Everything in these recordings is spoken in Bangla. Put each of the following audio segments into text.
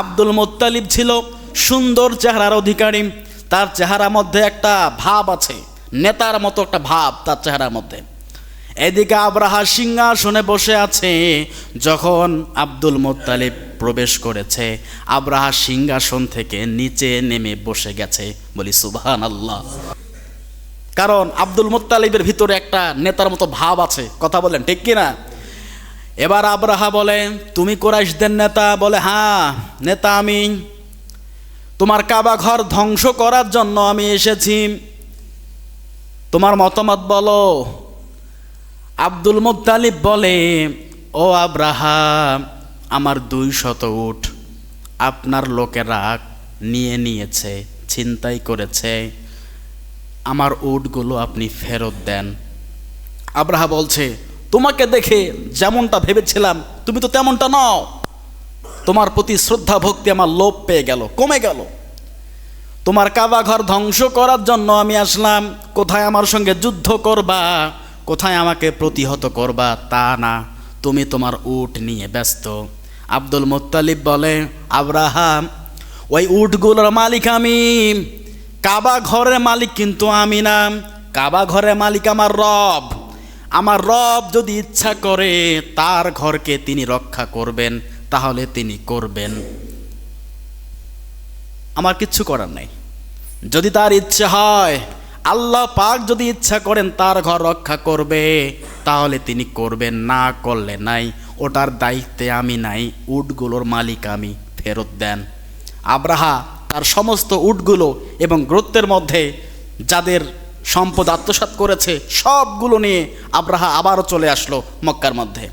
আব্দুল মোত্তালিব ছিল সুন্দর চেহারার অধিকারী। তার চেহারার মধ্যে একটা ভাব আছে, নেতার মতো একটা ভাব তার চেহারার মধ্যে। এদিকে আব্রাহা সিংহাসনে বসে আছে যখন আব্দুল মোত্তালিব প্রবেশ করেছে। আব্রাহা সিংহাসন থেকে নিচে নেমে বসে গেছে, বলি সুবহান আল্লাহ কারণ আব্দুল মোত্তালিবের ভিতরে একটা নেতার মতো ভাব আছে, কথা বলেন ঠিক কিনা? এবার আব্রাহা বলে, তুমি কোরাইশদের নেতা? বলে হ্যাঁ নেতা আমি। তোমার কাবা ঘর ধ্বংস করার জন্য আমি এসেছি। তোমার মতামত বলো। আব্দুল মুত্তালিব বলে, ও আব্রাহা, আমার দুই শত উঠ আপনার লোকেরা নিয়ে নিয়েছে, ছিনতাই করেছে। আমার উটগুলো আপনি ফেরত দেন। আব্রাহা বলছে তোমাকে দেখে যেমনটা ভেবেছিলাম, তুমি তো তেমনটা নও। তোমার প্রতি শ্রদ্ধা ভক্তি আমার লোপ পেয়ে গেল, কমে গেল। তোমার কাবা ঘর ধ্বংস করার জন্য আমি আসলাম, কোথায় আমার সঙ্গে যুদ্ধ করবা? কোথায় আমাকে প্রতিহত করবা? তা না, তুমি তোমার উট নিয়ে ব্যস্ত। আব্দুল মোত্তালিব বলে, আব্রাহাম, ওই উটগুলোর মালিক আমি। কাবা ঘরের মালিক কিন্তু আমি না। কাবা ঘরের মালিক আমার রব। আমার রব যদি ইচ্ছা করে, তার ঘরকে তিনি রক্ষা করবেন, তাহলে তিনি করবেন। আমার কিচ্ছু করার নেই। যদি তার ইচ্ছে হয়, আল্লাহ পাক যদি ইচ্ছা করেন তার ঘর রক্ষা করবে, তাহলে তিনি করবেন, না করলে নাই। ওটার দায়িত্বে আমি নাই, উটগুলোর মালিক আমি, ফেরত দেন। আব্রাহা তার সমস্ত উটগুলো এবং গ্রত্বের মধ্যে, যাদের সম্পদ আত্মসাৎ করেছে, সবগুলো নিয়ে আব্রাহা আবারও চলে আসলো মক্কার মধ্যে।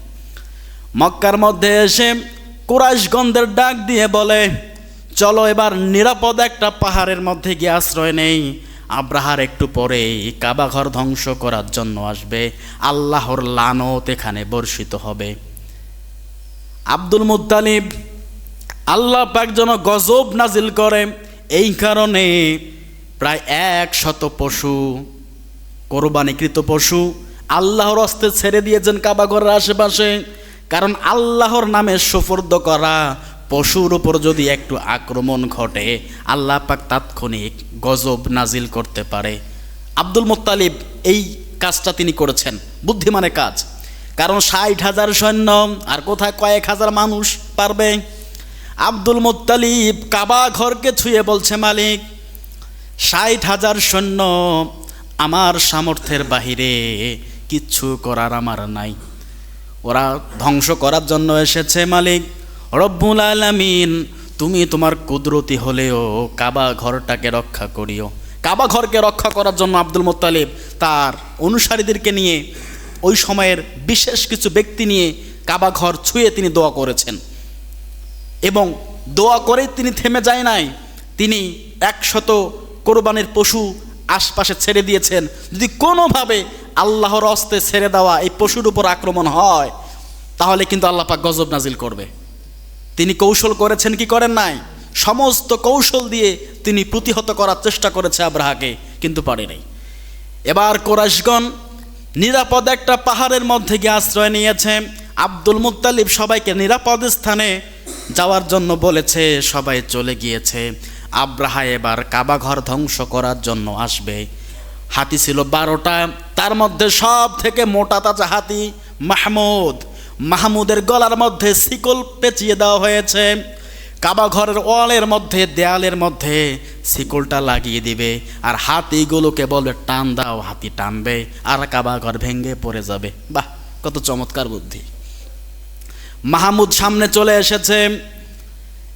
মক্কার মধ্যে এসে কুরাইশগন্ধের ডাক দিয়ে বলে, চলো এবার নিরাপদ একটা পাহাড়ের মধ্যে গিয়ে আশ্রয় নেই। আব্রাহার একটু পরেই কাবাঘর ধ্বংস করার জন্য আসবে। আল্লাহর লানত এখানে বর্ষিত হবে। আব্দুল মুত্তালিব আল্লাহ পাক যেন গজব নাজিল করে, এই কারণে প্রায় এক শত পশু, কোরবানিকৃত পশু। আল্লাহর হস্তে ছেড়ে দিয়েছেন কাবাঘরের আশেপাশে। কারণ আল্লাহর নামে সুফর্দ করা পশুর উপর যদি একটু আক্রমণ ঘটে, আল্লাহ পাক তাৎক্ষণিক গজব নাজিল করতে পারে। আব্দুল মোত্তালিব এই কাজটা তিনি করেছেন। বুদ্ধিমানের কাজ। কারণ ষাট হাজার সৈন্য, আর কোথায় কয়েক হাজার মানুষ পারবে? আব্দুল মোত্তালিব কাবা ঘরকে ছুঁয়ে বলছে মালিক ষাট হাজার সৈন্য আমার সামর্থ্যের বাহিরে কিচ্ছু করার আমার নাই। ওরা ধ্বংস করার জন্য এসেছে মালিক। রব্বুল আলামিন, তুমি তোমার কুদরতি হলেও কাবা ঘরটাকে রক্ষা করিও। কাবা ঘরকে রক্ষা করার জন্য আব্দুল মোত্তালিব তার অনুসারীদেরকে নিয়ে ওই সময়ের বিশেষ কিছু ব্যক্তি নিয়ে কাবা ঘর ছুঁয়ে তিনি দোয়া করেছেন। এবং দোয়া করে তিনি থেমে যায় নাই। তিনি একশত কোরবানির পশু আশপাশে ছেড়ে দিয়েছেন। যদি কোনোভাবে আল্লাহর অস্তে ছেড়ে দেওয়া এই পশুর উপর আক্রমণ হয়, তাহলে কিন্তু আল্লাহ পাক গজব নাজিল করবে। তিনি কৌশল করেছেন, কি করেন নাই? সমস্ত কৌশল দিয়ে তিনি প্রতিহত করার চেষ্টা করেছে আব্রাহাকে, কিন্তু পারে নাই। এবার কোরাইশগণ নিরাপদ একটা পাহাড়ের মধ্যে গিয়ে আশ্রয় নিয়েছে। আব্দুল মুত্তালিব সবাইকে নিরাপদ স্থানে যাওয়ার জন্য বলেছে, সবাই চলে গিয়েছে। আব্রাহা এবার কাবাঘর ধ্বংস করার জন্য আসবে। হাতি ছিল বারোটা, তার মধ্যে সব থেকে মোটা তাজা হাতি মাহমুদ। মাহমুদের গলার মধ্যে শিকল পেঁচিয়ে দেওয়া হয়েছে। কাবা ঘরের ওয়ালের মধ্যে, দেয়ালের মধ্যে শিকলটা লাগিয়ে দিবে আর হাতিগুলোকে বলবে টান দাও, হাতি টানবে আর কাবা ঘর ভেঙে পড়ে যাবে। বাহ, কত চমৎকার বুদ্ধি। মাহমুদ সামনে চলে এসেছে।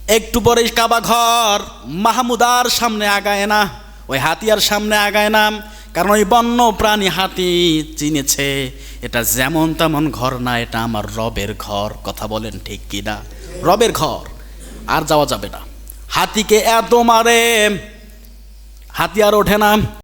একটু পরে কাবা ঘর, মাহমুদার সামনে আগায় না, ওই হাতিয়ার সামনে আগায় না, কারণ ওই বন্য প্রাণী হাতি চিনেছে, এটা যেমন তেমন ঘর না, এটা আমার রবের ঘর, কথা বলেন ঠিক কি না? রবের ঘর, আর যাওয়া যাবে না। হাতিকে এত মারে হাতি আর ওঠে না।